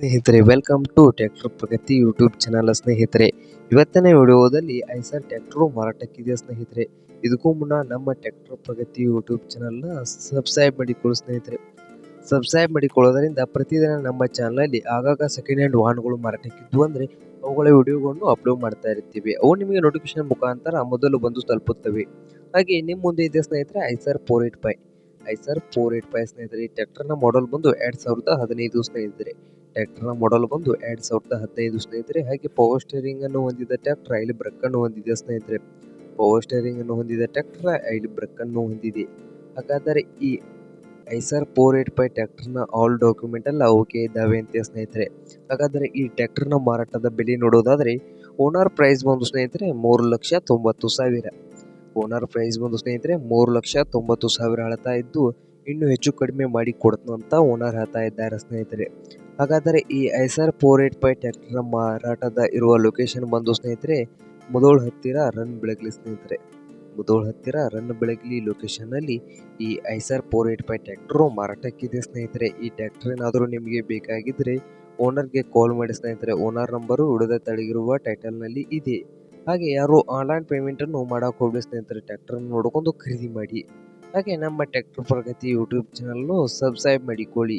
ಸ್ನೇಹಿತರೆ welcome to tractor Pragati YouTube channel ಸ್ನೇಹಿತರೆ. ಇವತ್ತಿನ ವಿಡಿಯೋದಲ್ಲಿ ಐಸರ್ ಟ್ಯಾಕ್ಟ್ರು ಮಾರಾಟಕ್ಕಿದೆ ಸ್ನೇಹಿತರೆ? ಇದಕ್ಕೂ ಮುನ್ನ ನಮ್ಮ ಟ್ಯಾಕ್ಟರ್ ಪ್ರಗತಿ ಯೂಟ್ಯೂಬ್ ಚಾನಲ್ನ ಸಬ್ಸ್ಕ್ರೈಬ್ ಮಾಡಿಕೊಳ್ಳಿ ಸ್ನೇಹಿತರೆ. ಸಬ್ಸ್ಕ್ರೈಬ್ ಮಾಡಿಕೊಳ್ಳೋದರಿಂದ ಪ್ರತಿದಿನ ನಮ್ಮ ಚಾನಲಲ್ಲಿ ಆಗಾಗ ಸೆಕೆಂಡ್ ಹ್ಯಾಂಡ್ ವಾಹನಗಳು ಮಾರಾಟಕ್ಕಿದ್ದು ಅಂದರೆ ಅವುಗಳ ವಿಡಿಯೋಗಳನ್ನು ಅಪ್ಲೋಡ್ ಮಾಡ್ತಾ ಇರ್ತೀವಿ. ಅವು ನಿಮಗೆ ನೋಟಿಫಿಕೇಶನ್ ಮುಖಾಂತರ ಮೊದಲು ಬಂದು ತಲುಪುತ್ತವೆ. ಹಾಗೆ ನಿಮ್ಮ ಮುಂದೆ ಇದೆ ಸ್ನೇಹಿತರೆ, Eicher four eight five Eicher four eight five ಸ್ನೇಹಿತರೆ ಮಾಡೆಲ್ ಮಾಡಲ್ ಬಂದು ಎರಡು ಸಾವಿರದ ಹದಿನೈದು ಸ್ನೇಹಿತರೆ. ಟ್ರ್ಯಾಕ್ಟರ್ನ ಮಾಡಲ್ ಬಂದು ಎರಡ್ ಸಾವಿರದ ಹದಿನೈದು ಸ್ನೇಹಿತರೆ, ಹಾಗೆ ಪವರ್ ಸ್ಟೇರಿಂಗ್ ಅನ್ನು ಹೊಂದಿದ ಟ್ರ್ಯಾಕ್ಟರ್ ಐಲಿ ಬ್ರಕ್ ಅನ್ನು ಹೊಂದಿದೆ ಸ್ನೇಹಿತರೆ. ಪವರ್ ಸ್ಟೇರಿಂಗ್ ಅನ್ನು ಹೊಂದಿದ ಟ್ರ್ಯಾಕ್ಟರ್ ಐಲಿ ಬ್ರಕ್ ಅನ್ನು ಹೊಂದಿದೆ. ಹಾಗಾದರೆ ಈ ಐಸರ್ ಫೋರ್ ಏಟ್ ಫೈವ್ ಟ್ಯಾಕ್ಟರ್ನ ಆಲ್ ಡಾಕ್ಯುಮೆಂಟ್ ಎಲ್ಲ ಓಕೆ ಇದ್ದಾವೆ ಅಂತ ಸ್ನೇಹಿತರೆ. ಹಾಗಾದರೆ ಈ ಟ್ಯಾಕ್ಟರ್ನ ಮಾರಾಟದ ಬೆಲೆ ನೋಡೋದಾದರೆ ಓನರ್ ಪ್ರೈಸ್ ಬಂದು ಸ್ನೇಹಿತರೆ ಮೂರು ಲಕ್ಷ ತೊಂಬತ್ತು ಸಾವಿರ. ಓನರ್ ಪ್ರೈಸ್ ಬಂದು ಸ್ನೇಹಿತರೆ ಮೂರು ಲಕ್ಷ ತೊಂಬತ್ತು ಸಾವಿರ ಹೇಳ್ತಾ ಇದ್ದು, ಇನ್ನೂ ಹೆಚ್ಚು ಕಡಿಮೆ ಮಾಡಿ ಕೊಡ್ತು ಅಂತ ಓನರ್ ಹೇಳ್ತಾ ಇದ್ದಾರೆ ಸ್ನೇಹಿತರೆ. ಹಾಗಾದರೆ ಈ ಐಸರ್ ಫೋರ್ ಏಟ್ ಫೈವ್ ಟ್ಯಾಕ್ಟರ್ನ ಮಾರಾಟದ ಇರುವ ಲೊಕೇಶನ್ ಬಂದು ಸ್ನೇಹಿತರೆ ಮುದೋಳ್ ಹತ್ತಿರ ರನ್ ಬೆಳಗಲಿ ಸ್ನೇಹಿತರೆ. ಮುದೋಳ್ ಹತ್ತಿರ ರನ್ ಬೆಳಗಲಿ ಲೊಕೇಶನ್ನಲ್ಲಿ ಈ Eicher four eight five tractor ಮಾರಾಟಕ್ಕಿದೆ ಸ್ನೇಹಿತರೆ. ಈ ಟ್ಯಾಕ್ಟರ್ ಏನಾದರೂ ನಿಮಗೆ ಬೇಕಾಗಿದ್ದರೆ ಓನರ್ಗೆ ಕಾಲ್ ಮಾಡಿ ಸ್ನೇಹಿತರೆ. ಓನರ್ ನಂಬರು ಉಡದ ತಳಗಿರುವ ಟೈಟಲ್ನಲ್ಲಿ ಇದೆ. ಹಾಗೆ ಯಾರು ಆನ್ಲೈನ್ ಪೇಮೆಂಟನ್ನು ಮಾಡೋಕೆ ಹೋಗಲಿ ಸ್ನೇಹಿತರೆ ಟ್ಯಾಕ್ಟರ್ನ ನೋಡ್ಕೊಂಡು ಖರೀದಿ ಮಾಡಿ. ಹಾಗೆ ನಮ್ಮ ಟ್ಯಾಕ್ಟರ್ ಪ್ರಗತಿ ಯೂಟ್ಯೂಬ್ ಚಾನಲ್ನು ಸಬ್ಸ್ಕ್ರೈಬ್ ಮಾಡಿಕೊಳ್ಳಿ.